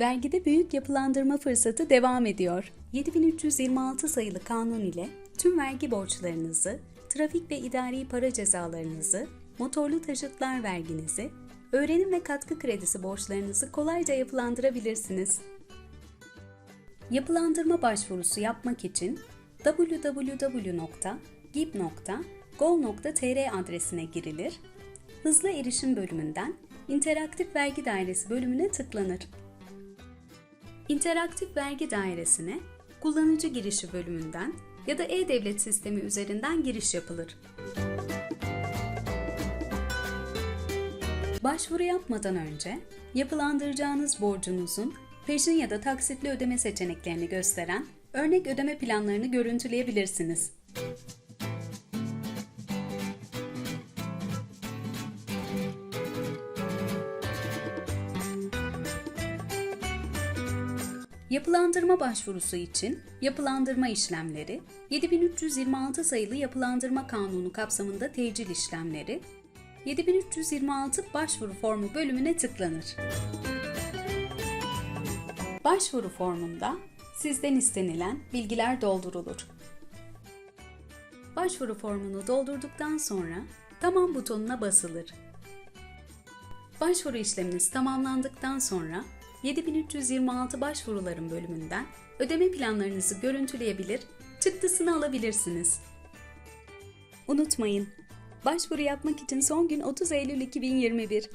Vergide büyük yapılandırma fırsatı devam ediyor. 7326 sayılı kanun ile tüm vergi borçlarınızı, trafik ve idari para cezalarınızı, motorlu taşıtlar verginizi, öğrenim ve katkı kredisi borçlarınızı kolayca yapılandırabilirsiniz. Yapılandırma başvurusu yapmak için www.gib.gov.tr adresine girilir, hızlı erişim bölümünden interaktif vergi dairesi bölümüne tıklanır. İnteraktif vergi dairesine kullanıcı girişi bölümünden ya da e-devlet sistemi üzerinden giriş yapılır. Başvuru yapmadan önce yapılandıracağınız borcunuzun peşin ya da taksitli ödeme seçeneklerini gösteren örnek ödeme planlarını görüntüleyebilirsiniz. Yapılandırma başvurusu için yapılandırma işlemleri, 7326 sayılı Yapılandırma Kanunu kapsamında tecil işlemleri, 7326 başvuru formu bölümüne tıklanır. Başvuru formunda sizden istenilen bilgiler doldurulur. Başvuru formunu doldurduktan sonra Tamam butonuna basılır. Başvuru işleminiz tamamlandıktan sonra 7326 başvuruların bölümünden ödeme planlarınızı görüntüleyebilir, çıktısını alabilirsiniz. Unutmayın, başvuru yapmak için son gün 30 Eylül 2021.